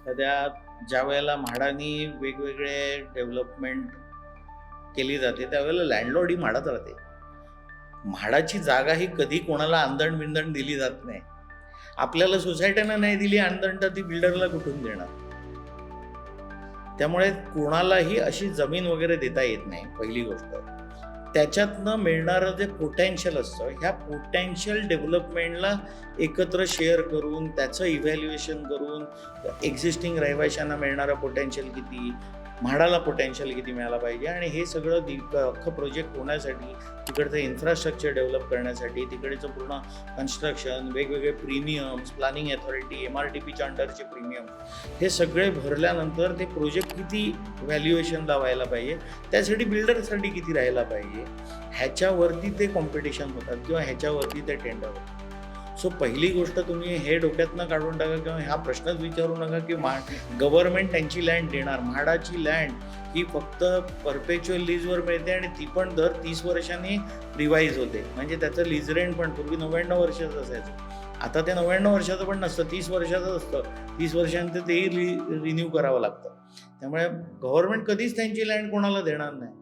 एखाद्या ज्या वेळेला म्हाडानी वेगवेगळे डेव्हलपमेंट केली जाते त्यावेळेला लँडलॉर्ड ही म्हाडात राहते. म्हाडाची जागा ही कधी कोणाला आंदण बिंदण दिली जात नाही. आपल्याला सोसायट्यानं नाही दिली आंदण तर ती बिल्डरला कुठून देणार? त्यामुळे कोणालाही अशी जमीन वगैरे देता येत नाही पहिली गोष्ट. त्याच्यातनं मिळणारं जे पोटॅन्शियल असतं ह्या पोटॅन्शियल डेव्हलपमेंटला एकत्र शेअर करून त्याचं इव्हॅल्युएशन करून एक्झिस्टिंग रहिवाशांना मिळणारं पोटॅन्शियल किती? म्हाडाला पोटेन्शियल किती मिळाला पाहिजे? आणि हे सगळं दि अख्खं प्रोजेक्ट होण्यासाठी तिकडचं इन्फ्रास्ट्रक्चर डेव्हलप करण्यासाठी तिकडचं पूर्ण कन्स्ट्रक्शन वेगवेगळे premiums planning authority M R T पीच्या अंडरचे प्रीमियम हे सगळे भरल्यानंतर ते प्रोजेक्ट किती व्हॅल्युएशनला व्हायला पाहिजे? त्यासाठी बिल्डरसाठी किती राहायला पाहिजे? ह्याच्यावरती ते कॉम्पिटिशन होतात किंवा ह्याच्यावरती ते टेंडर होतात. सो पहिली गोष्ट तुम्ही हे डोक्यातनं काढून टाका किंवा हा प्रश्नच विचारू नका की मा गव्हर्नमेंट त्यांची लँड देणार. म्हाडाची लँड ही फक्त परपेच्युअल लीजवर मिळते आणि ती पण दर तीस वर्षांनी रिवाईज होते. म्हणजे त्याचं लीज रेंट पण पूर्वी नव्याण्णव वर्षाचं असायचं. आता ते नव्याण्णव वर्षाचं पण नसतं तीस वर्षाचं असतं. तीस वर्षांत तेही रि रिन्यू करावं लागतं. त्यामुळे गव्हर्नमेंट कधीच त्यांची लँड कोणाला देणार नाही.